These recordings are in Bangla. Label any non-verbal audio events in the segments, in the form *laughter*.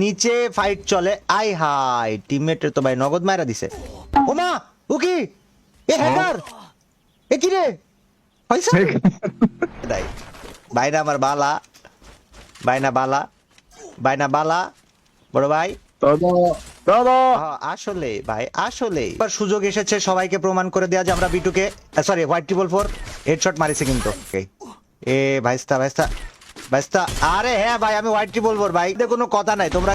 নিচে ফাইট চলে। আই হাই টিমমেটের তো ভাই নগদ মায়েরা দিছে। ওমা ও কি? এ হ্যাকার এ কি রে? পয়সা তাই বাইনা আমার বালা। বাইনা বালা। বাইনা বালা। বড় ভাই। হ্যাঁ, আসলে ভাই আসলে। এবার সুযোগ এসেছে সবাইকে প্রমাণ করে দেওয়া যে আমরা বিটুকে sorry white triple four headshot মারিছে কিন্তু. এ ভাইস্তা ভাইস্তা। ভাইস্তা আরে হ্যাঁ ভাই আমি হোয়াইট ট্রিপল ফোর ভাই। এতে কোনো কথা নাই তোমরা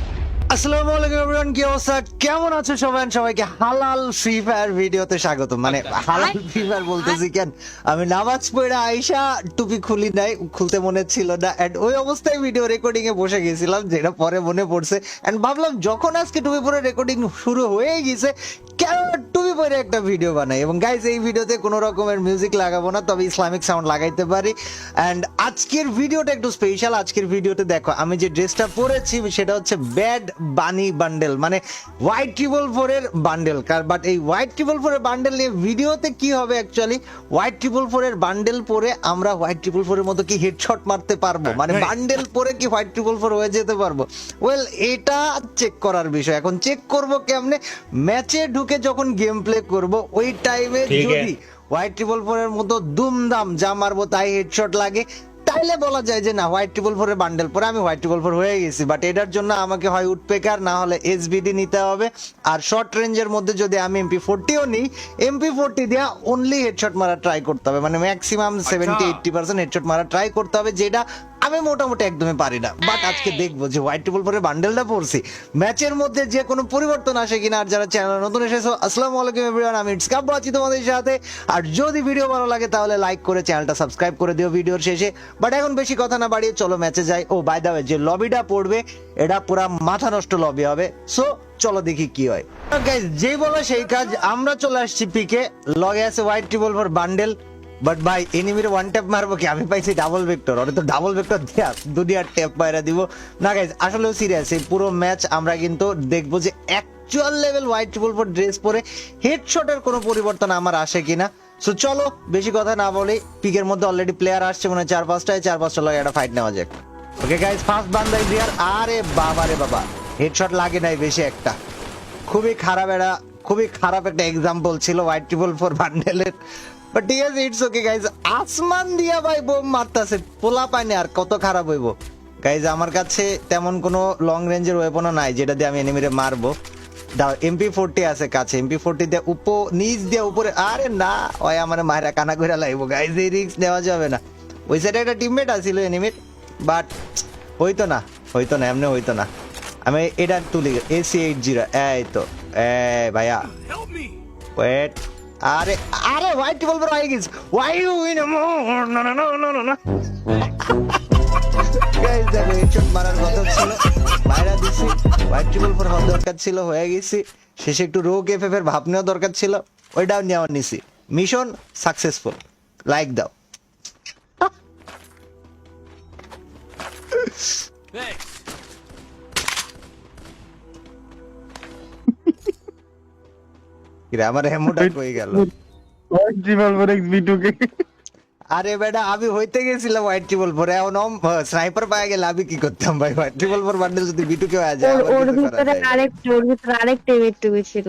আসসালামু আলাইকুম এভরিওয়ান কি অবস্থা? কেমন আছো সবাই? সবাইকে হালাল ফ্রি ফায়ার ভিডিওতে স্বাগত মানে হালাল ফ্রি ফায়ার বলতেছি কেন? আমি নামাজ পড়ে আইসা টুপি খুলি নাই খুলতে মনে ছিল না। এন্ড ওই অবস্থায় ভিডিও রেকর্ডিং এ বসে গেছিলাম যেটা পরে মনে পড়ছে। এন্ড ভাবলাম যখন আজকে টুপি পরে রেকর্ডিং শুরু হয়ে গেছে কেন পরে একটা ভিডিও বানাই। এবং গাইজ এই ভিডিওতে কোনো রকমের মিউজিক লাগাবো না তবে ইসলামিক সাউন্ড লাগাইতে পারি। অ্যান্ড আজকের ভিডিওটা একটু স্পেশাল আজকের ভিডিওতে দেখো আমি যে ড্রেসটা পরেছি সেটা হচ্ছে ব্যাড বানি বান্ডেল মানে হোয়াইট ট্রিপল ফোরের বান্ডেল কার বাট এই হোয়াইট ট্রিপল ফোরের বান্ডেল নিয়ে ভিডিওতে কি হবে অ্যাকচুয়ালি হোয়াইট ট্রিপল ফোরের বান্ডেল পরে আমরা হোয়াইট ট্রিপল ফোরের মতো কি হেডশট মারতে পারব? মানে বান্ডেল পরে কি হোয়াইট ট্রিপল ফোর হয়ে যেতে পারব? ওয়েল এটা চেক করার বিষয়। এখন চেক করব কেমনে? ম্যাচে ঢুকে যখন গেম প্লে করব ওই টাইমে যদি হোয়াইট ট্রিপল ফোরের মতো দুমদাম যা মারবো তাই হেডশট লাগে তাইলে বলা যায় যে না হোয়াইট ট্রিপল ফোরের বান্ডেল পরে আমি হোয়াইট ট্রিপল ফোর হয়ে গেছি বাট এটার জন্য আমাকে হয় উডপেকার না হলে এসবিডি নিতে হবে আর শর্ট রেঞ্জের মধ্যে যদি আমি এমপি ফোরটিও নিই এমপি ফোরটি দিয়া অনলি হেডশট মারা ট্রাই করতে হবে মানে maximum seventy eighty percent headshot মারা ট্রাই করতে হবে যেটা আমি মোটামুটি একদমই পারি না। বাট আজকে দেখব যে হোয়াইট ট্রিপল পরে বান্ডেলটা পড়ছি। ম্যাচের মধ্যে যে কোনো পরিবর্তন আসে কিনা আর যারা চ্যানেল নতুন এসেছ, আসসালামু আলাইকুম এভরিওয়ান আমি ইটস কাপ আছি তোমাদের সাথে। আর যদি ভিডিও ভালো লাগে তাহলে লাইক করে চ্যানেলটা সাবস্ক্রাইব করে দিও ভিডিওর শেষে। বাট এখন বেশি কথা না বাড়িয়ে চলো ম্যাচে যাই। ও বাই দা যে লবিটা পড়বে, এটা পুরা মাথা নষ্ট লবি হবে। সো চলো দেখি কি হয়। গাইজ যেই বলো সেই কাজ, আমরা চলে আসছি পিকে লগে আছে white triple four bundle but ভাই এনিমির ওয়ান ট্যাপ মারবো কি? আমি পাইছি ডাবল ভেক্টর ওরে তো ডাবল ভেক্টর দিয়া দুনিয়ার ট্যাপ মাইরা দিব। না গাইজ আসলেও সিরিয়াস এই পুরো ম্যাচ আমরা কিন্তু দেখব যে actual level white triple four dress পরে হেডশটের কোনো পরিবর্তন আমার আসে কিনা। সো চলো, বেশি কথা না বলি পিকের মধ্যে অলরেডি প্লেয়ার আসছে, মনে হয় চার পাঁচটায়, চার পাঁচটা লাগে একটা ফাইট নেওয়া যাক। ওকে গাইজ ফার্স্ট বান্দাই দিয়ার আরে বাবা রে বাবা। হেডশট লাগে নাই বেশি একটা। খুবই খারাপ একটা, খুবই খারাপ একটা এক্সাম্পল ছিল হোয়াইট ট্রিপল ফোর বান্ডেলের বাট ঠিক আছে ইটস ওকে গাইজ আসমান দিয়া ভাই বোম মারতাছে। পোলা পায়নি আর কত খারাপ হইব। গাইজ আমার কাছে তেমন কোনো লং রেঞ্জের ওয়েপনও নাই যেটা দিয়ে আমি এনিমিরে মারবো। দাও এমপি ফোরটি আছে কাছে। এমপি ফোরটি দিয়ে উপ নিচ দিয়ে উপরে। আরে না ওই আমার মায়েরা কানা করে লাগবো গাইজ এই রিস্ক নেওয়া যাবে না। ওই সাইডে একটা টিমমেট আছিল এনিমির বাট হইতো না হইতো না এমনি হইতো না। আমি এটা তুলি এসি এইট জিরো এই তো। এ ভাইয়া। ওয়েট আরে আরে হোয়াইট হয়ে গেছে ওয়াই ইউ উইন না না না না না গাইস হেডশট মারার কথা ছিল। বাইরা দিছি। হোয়াইট হওয়ার দরকার ছিল, হয়ে গেছি। শেষে একটু রোগ এফএফ এর ভাব নেওয়া দরকার ছিল। ওইটাও নেওয়া নিছি। মিশন সাকসেসফুল লাইক দাও। কিরে আমার হেমোটা কই গেল? Triple four X B K আরে বেটা আমি হইতে গেছিলাম হোয়াইট ট্রিপল ফোর এখন স্নাইপার পাওয়া গেলে আমি কি করতাম ভাই? হোয়াইট ট্রিপল ফোর বান্ডেল যদি কেউ আজ ওর ওর ভিতরে আরেকটা ওর ভিতরে আরেকটা ছিল।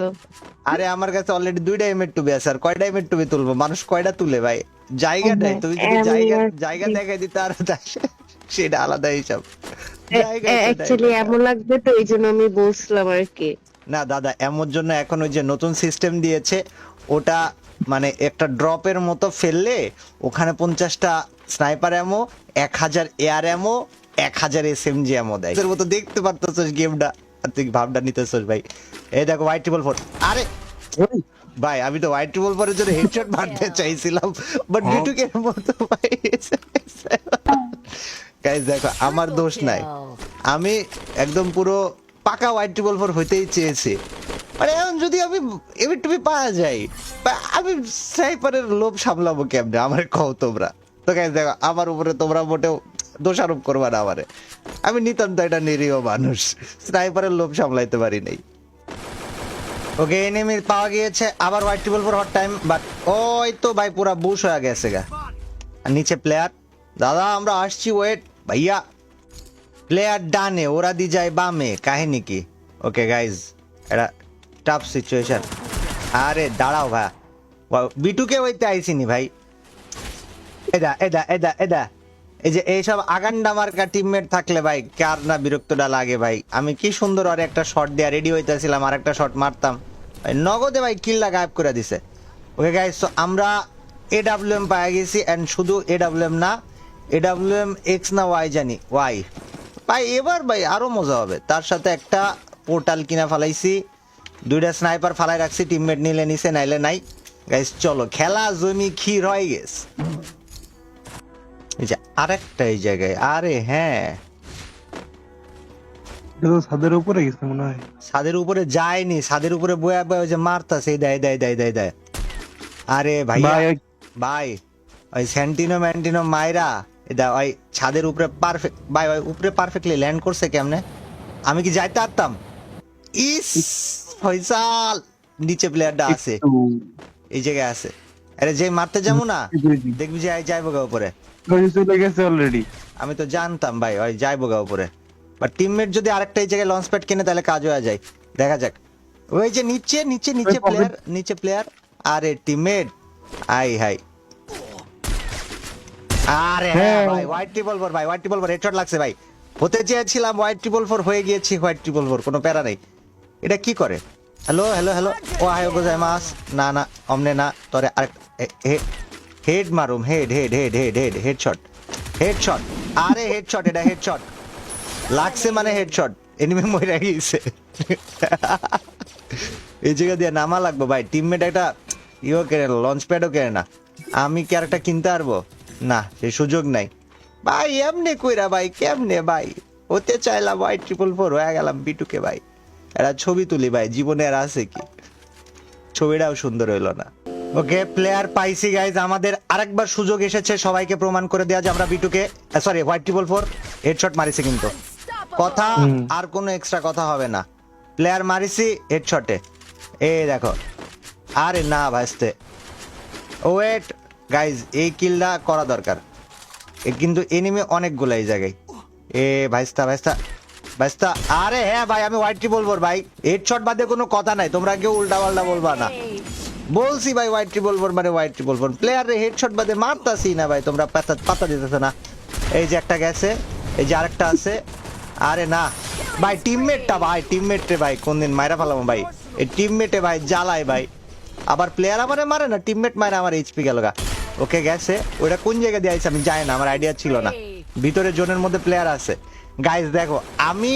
আরে আমার কাছে অলরেডি দুইটা এমএট টুবি আছে আর কয়টা এমএট টুবি তুলবো? মানুষ কয়টা তুলে ভাই? জায়গা নেই তুমি যদি জায়গা জায়গা দেখাই দিতে আর সেটা আলাদা হিসাব অ্যাকচুয়ালি এমন লাগবে তো এই জন্য আমি বলছিলাম আর কি। না দাদা এমন জন্য এখন ওই যে নতুন সিস্টেম দিয়েছে ওটা মানে একটা ড্রপের মতো ফেললে ওখানে পঞ্চাশটা স্নাইপার এমো এক হাজার এয়ার এমো এক হাজার এস এম জি এমো দেয়। মতো দেখতে পারতেছিস গেমটা আর তুই ভাবটা নিতেছিস ভাই। এই দেখো হোয়াইট ট্রিপল ফোর আরে ভাই আমি তো হোয়াইট ট্রিপল ফোরের জন্য হেডশট মারতে চাইছিলাম বাট বিটুকের মতো ভাই গাইস *laughs* দেখো আমার দোষ নাই। আমি একদম পুরো পাকা হোয়াইট ট্রিপল ফোর হইতেই চেয়েছি। মানে এখন যদি আমি এবার টুপি পাওয়া যায় আমি স্নাইপারের লোভ সামলাবো কেমনে? আমার কও তোমরা। তো গাইস দেখো, আমার উপরে তোমরা মোটেও দোষারোপ করবা না আমারে। আমি নিতান্ত এটা নিরীহ মানুষ। স্নাইপারের লোভ সামলাইতে পারি নাই। ওকে এনিমি পাওয়া গিয়েছে। আবার white triple four hot time but ওই তো ভাই পুরা বুশ হয়ে গেছে গা। আর নিচে প্লেয়ার দাদা, আমরা আসছি ওয়েট ভাইয়া প্লেয়ার ডানে, ওরা দি যায় বামে, কাহিনী কি? ওকে গাইজ এটা টাফ সিচুয়েশন আরে, দাঁড়াও ভাই। বিটুকে ওইতে আইসিনি ভাই? এদা এদা এদা এদা। এই যে, এইসব আগান্ডা মার্কা টিমমেট থাকলে ভাই, কার না বিরক্তটা লাগে ভাই? আমি কি সুন্দর আর একটা শট দেওয়া রেডি হইতেছিলাম, আর একটা শট মারতাম। নগদে ভাই কিল্লা গায়েব করে দিছে। ওকে গাইজ তো আমরা এ ডাব্লিউ এম পাওয়া গেছি অ্যান্ড শুধু এ ডাব্লিউ এম না এ ডাব্লিউ এম এক্স না ওয়াই জানি। ওয়াই ভাই এবার ভাই আরও মজা হবে। তার সাথে একটা পোর্টাল কিনা ফালাইছি। দুইটা স্নাইপার ফালাই রাখছি টিমমেট নিলে নিছে নাইলে নাই। গাইস চলো খেলা জমি ক্ষীর হয়ে গেছে এই যে আরেকটা এই জায়গায় আরে হ্যাঁ। ছাদের উপরে গেছে মনে হয়। ছাদের উপরে যায়নি ছাদের উপরে বয়া বয়া ওই যে মারতাছে এই দেয় দেয় দেয় দেয় দেয়। আরে ভাই ভাই ওই- ভাই ওই স্যান্টিনো ম্যান্টিনো মাইরা এটা ওই ছাদের উপরে পারফেক্ট ভাই ওই উপরে পারফেক্টলি ল্যান্ড করছে কেমনে? আমি কি যাইতে পারতাম? ইস ফয়সাল! নিচে প্লেয়ারটা আছে। এই জায়গায় আছে। আরে যে মারতে যাব না দেখবি যে যাইবো গা উপরে। চলে গেছে অলরেডি আমি তো জানতাম ভাই ওই যাইবো গা উপরে। বাট টিমমেট যদি আরেকটা এই জায়গায় লঞ্চ প্যাড কিনে তাহলে কাজ হয়ে যায়। দেখা যাক। ওই যে নিচে নিচে নিচে প্লেয়ার নিচে প্লেয়ার আরে টিমমেট আই হাই। আরে হ্যাঁ হ্যাঁ। ভাই হোয়াইট ট্রিপল ফোর ভাই হোয়াইট ট্রিপল ফোর হেডশট লাগছে ভাই। হতে চেয়েছিলাম হোয়াইট ট্রিপল ফোর হয়ে গিয়েছি হোয়াইট ট্রিপল ফোর কোনো প্যারা নেই। এটা কি করে? হ্যালো হ্যালো হ্যালো ও আয় গোজাই মাস। না না অমনে না তোরে আরেক head মারুম head head head head head headshot headshot আরে হেডশট এটা হেডশট লাগছে মানে হেডশট এনিমে মরে গিয়েছে। এই জায়গা দিয়ে নামা লাগবে ভাই। টিমমেট একটা ইও কেনে লঞ্চ প্যাডও কেনে না। আমি কি আর একটা কিনতে পারব? না সেই সুযোগ নাই। ভাই এমনি কইরা ভাই কেমনে ভাই? হতে চাইলাম ভাই ট্রিপল ফোর হয়ে গেলাম বিটুকে ভাই। এরা ছবি তুলি ভাই জীবনে আর আছে কি? ছবিটাও সুন্দর হইল না। ওকে প্লেয়ার পাইছি গাইজ আমাদের আরেকবার সুযোগ এসেছে সবাইকে প্রমাণ করে দেওয়া যে আমরা বিটুকে sorry white triple four headshot মারিছি কিন্তু। কথা আর কোনো এক্সট্রা কথা হবে না। প্লেয়ার মারিছি হেডশটে এ। দেখো। আরে না ভাইস্তে। ওয়েট গাইজ এই কিলটা করা দরকার। কিন্তু এনিমে অনেকগুলো এই জায়গায়। এ ভাইস্তা ভাইস্তা ভাইস্তা। আরে হ্যাঁ ভাই, আমি হোয়াইট বলব ভাই। হেডশট বাদে কোনো কথা নাই, তোমরা কেউ উল্টা পাল্টা বলবা না। বলছি ভাই হোয়াইট ট্রিপল ফোর মানে white triple four player headshot বাদে মারতাছি না ভাই, তোমরা পাতা পাতা দিতেছে না। এই যে একটা গেছে, এই যে আরেকটা আছে। আরে না। ভাই টিমমেটটা ভাই টিমমেট রে ভাই কোন দিন মাইরা ফেলাম ভাই। এই টিমমেটে ভাই, জ্বালায় ভাই। আবার প্লেয়ার আমারে মারে না টিমমেট মারে আমার এইচপি গেল গা। ওকে গেছে। ওটা কোন জায়গা দিয়ে আইছে আমি জানি না, আমার আইডিয়া ছিল না। ভিতরে জোনের মধ্যে প্লেয়ার আছে। গাইজ দেখো, আমি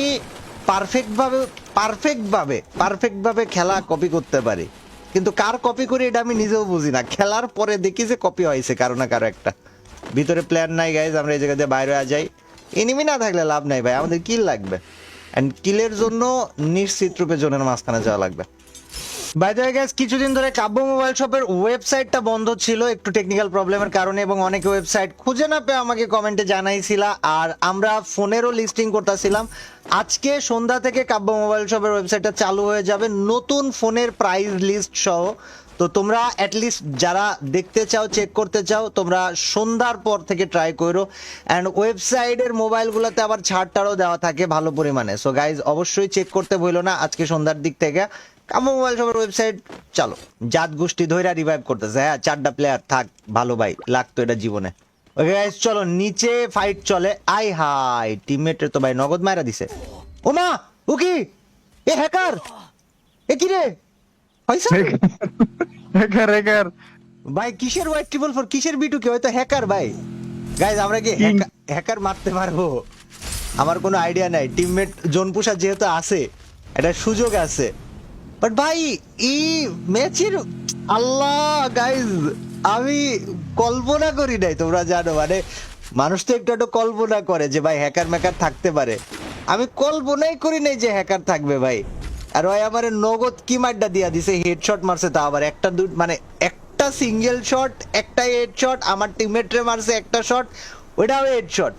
পারফেক্ট ভাবে পারফেক্ট ভাবে পারফেক্ট ভাবে খেলা কপি করতে পারি। কিন্তু কার কপি করি এটা আমি নিজেও বুঝি না। খেলার পরে দেখি যে কপি হয়েছে কারও না কারও একটা। ভিতরে প্লেয়ার নাই গাইজ আমরা এই জায়গা দিয়ে বাইরে যাই। এনিমি না থাকলে লাভ নাই ভাই, আমাদের কিল লাগবে। অ্যান্ড কিলের জন্য নিশ্চিত রূপে জোনের মাঝখানে যাওয়া লাগবে। বাই দ্য গ্যাস কিছুদিন ধরে কাব্য মোবাইল শপের ওয়েবসাইটটা বন্ধ ছিল একটু টেকনিক্যাল প্রবলেমের কারণে এবং অনেকে ওয়েবসাইট খুঁজে না পেয়ে আমাকে কমেন্টে জানাইছিল। আর আমরা ফোনেরও লিস্টিং করতেছিলাম। আজকে সন্ধ্যা থেকে কাব্য মোবাইল শপের ওয়েবসাইটটা চালু হয়ে যাবে। নতুন ফোনের প্রাইস লিস্ট সহ। তো তোমরা অ্যাটলিস্ট যারা দেখতে চাও চেক করতে চাও, তোমরা সন্ধ্যার পর থেকে ট্রাই করো। অ্যান্ড ওয়েবসাইটের মোবাইলগুলোতে আবার ছাড়টারও দেওয়া থাকে ভালো পরিমাণে। সো গাইজ অবশ্যই চেক করতে বইলো না আজকে সন্ধ্যার দিক থেকে। কামো মোবাইল শপের ওয়েবসাইট চলো জাত গোষ্ঠী ধৈরা রিভাইভ করতেছে। হ্যাঁ চারটা প্লেয়ার থাক ভালো ভাই লাগতো এটা জীবনে। ওকে গাইজ চলো নিচে ফাইট চলে। আই হাই টিমমেটের তো ভাই নগদ মাইরা দিছে। ওমা ও কি? এ হ্যাকার এ কি রে? হ্যাকার হ্যাকার ভাই কিসের হোয়াইট ট্রিপল ফোর কিসের বিটুকে হয়তো হ্যাকার ভাই। গাইজ আমরা কি. হ্যাকার মারতে পারব? আমার কোনো আইডিয়া নাই। টিমমেট জোন পুষার যেহেতু আছে এটা সুযোগ আছে। বাট ভাই, এই ম্যাচের আল্লাহ গাইজ আমি কল্পনা করি নাই, তোমরা জানো মানে মানুষ তো একটু একটু কল্পনা করে যে ভাই হ্যাকার ম্যাকার থাকতে পারে। আমি কল্পনাই করি নাই যে হ্যাকার থাকবে ভাই। আর ওই আমার নগদ কি মাড্ডা দিয়া দিছে হেডশট মারছে তা আবার একটা দু মানে একটা সিঙ্গেল শট একটা হেডশট আমার টিমমেটরে মারছে একটা শট ওইটাও হেডশট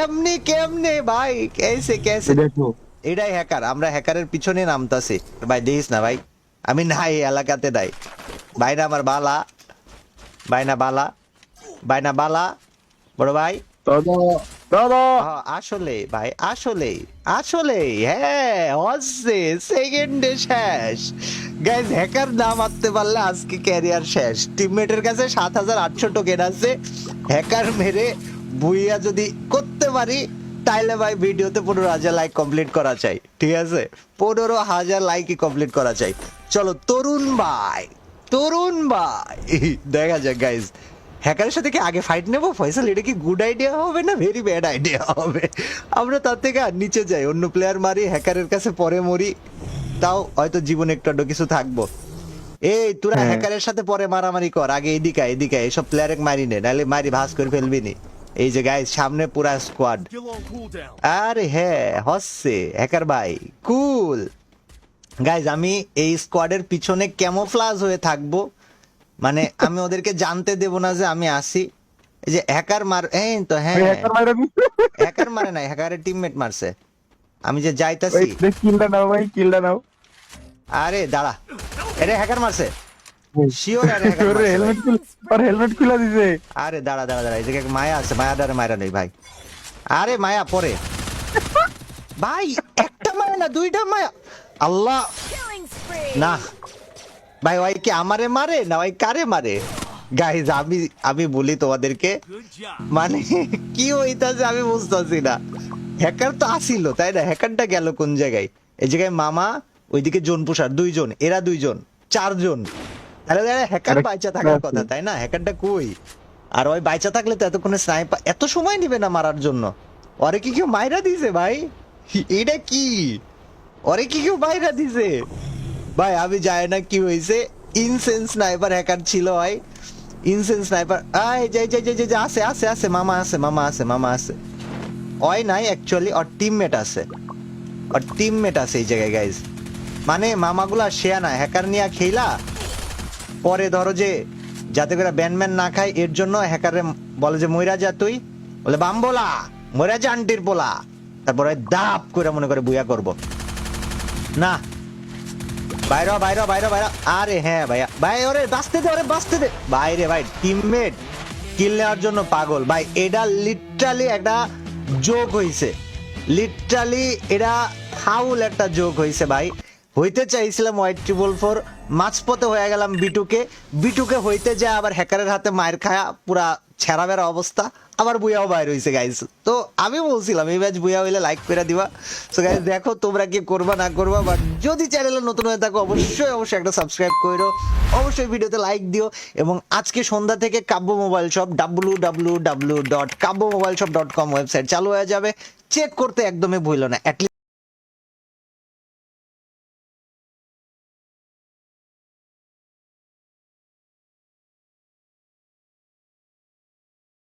এমনি কেমনে ভাই, কেসে কেসে। দেখো এটাই হ্যাকার আমরা হ্যাকারের পিছনে নামতাছি। ভাই দেখিস না ভাই আমি নাই এলাকাতে নাই ভাইনা আমার বালা ভাইনা বালা ভাইনা বালা বড় ভাই। আসলে ভাই আসলে আসলে হ্যাঁ হচ্ছে সেকেন্ডে শেষ। গাইজ হ্যাকার না মারতে পারলে আজকে ক্যারিয়ার শেষ। টিমমেটের কাছে সাত হাজার আটশো টোকেন আছে। হ্যাকার মেরে বুইয়া যদি করতে পারি তাইলে ভাই ভিডিওতে পনেরো হাজার লাইক কমপ্লিট করা চাই ঠিক আছে? পনেরো হাজার লাইকই কমপ্লিট করা চাই। চলো তরুণ ভাই তরুণ ভাই। দেখা যাক গাইজ হ্যাকারের সাথে কি আগে ফাইট নেব? ফয়সাল এটা কি গুড আইডিয়া হবে না ভেরি ব্যাড আইডিয়া হবে? আমরা তার থেকে আর নিচে যাই অন্য প্লেয়ার মারি হ্যাকারের কাছে পরে মরি। তাও হয়তো জীবনে একটু আধটু কিছু থাকব। এই তোরা হ্যাঁ। হ্যাকারের সাথে পরে মারামারি কর আগে এদিকে এদিকে এসব প্লেয়ারে মারি নে নাহলে মারি ভাস করে ফেলবি নি। এই যে গাইজ সামনে পুরা স্কোয়াড. আরে হ্যাঁ হচ্ছে হ্যাকার ভাই কুল গাইজ আমি এই স্কোয়াডের পিছনে ক্যামোফ্লাজ হয়ে থাকব। মানে আমি ওদেরকে জানতে দেব না যে আমি আসি। এই যে হ্যাকার মার এই তো হ্যাঁ। হ্যাকার মারে নাই হ্যাকারের টিমমেট মারছে। আমি যে যাইতাছি। কিলটা নাও ভাই কিলটা নাও। আরে দাঁড়া। এরে হ্যাকার মারছে। শিওর আরে হ্যাকার ওরে মারছে ভাই। হেলমেট আর হেলমেট খুলে দিছে। আরে দাঁড়া দাঁড়া দাঁড়া এই মায়া আছে মায়া মায়েরা নেই ভাই। আরে মায়া পরে। ভাই একটা মায়া না দুইটা মায়া। আল্লাহ। না। ভাই ওই কি আমারে মারে না ওই কারে মারে? গাইজ আমি আমি বলি তোমাদেরকে মানে কি হইতাছে আমি বুঝতেছি না। হ্যাকার তো আসিল তাই না? হ্যাকারটা গেল কোন জায়গায়? এই জায়গায় মামা ওইদিকে জন পুষার দুইজন এরা দুইজন চারজন। তাহলে হ্যাকার বাইচা থাকার কথা তাই না? হ্যাকারটা কই? আর ওই বাইচা থাকলে তো এতক্ষণে স্নাইপার এত সময় নিবে না মারার জন্য। ওরে কি কেউ মাইরা দিছে ভাই? এটা কি? ওরে কি কেউ মাইরা দিছে? ভাই আমি জানি না কি হয়েছে ইনসেন্স স্নাইপার হ্যাকার ছিল ভাই। ইনসেন্স স্নাইপার আয় যাই যাই যাই যাই আছে আছে আছে মামা আছে মামা আছে মামা আছে। ওই নাই অ্যাকচুয়ালি ওর টিমমেট আছে। ওর টিমমেট আছে এই জায়গায় গাইজ মানে মামাগুলা শেয়া না হ্যাকার নিয়ে খেলা পরে ধরো যে যাতে করে ব্যানম্যান না খায়, এর জন্য হ্যাকারে বলে যে ময়রা যা তুই। বলে বাম্বোলা ময়রা যা আন্টির পোলা তারপরে দাপ করে মনে করে বুয়া করব। না। বাইরে বাইরে বাইরে বাইরে। আরে হ্যাঁ ভাইয়া। ভাই, ওরে বাঁচতে দে, ওরে বাঁচতে দে। বাইরে ভাই টিমমেট কিল নেওয়ার জন্য পাগল। ভাই, এটা লিটারালি একটা যোগ হইছে। লিটারালি এটা ফাউল একটা যোগ হইছে ভাই। হইতে চাইছিলাম হোয়াইট ট্রিপল ফোর মাঝপথে হয়ে গেলাম বিটুকে। বিটুকে হইতে যায় আবার হ্যাকারের হাতে মায়ের খায়া পুরা ছেঁড়া বেড়া অবস্থা। আবার বুয়াও বাইর হইছে গাইস তো আমি বলছিলাম, এই ম্যাচ বুয়া হইলে লাইক করে দিবা। সো গাইস দেখো তোমরা কি করবা, না করবা বাট যদি চ্যানেলে নতুন হয়ে থাকো, অবশ্যই অবশ্যই একটা সাবস্ক্রাইব করো অবশ্যই ভিডিওতে লাইক দিও। এবং আজকে সন্ধ্যা থেকে Kabya mobile shop W W W dot Kabya mobile shop dot com website চালু হয়ে যাবে। চেক করতে একদমই ভুলো না।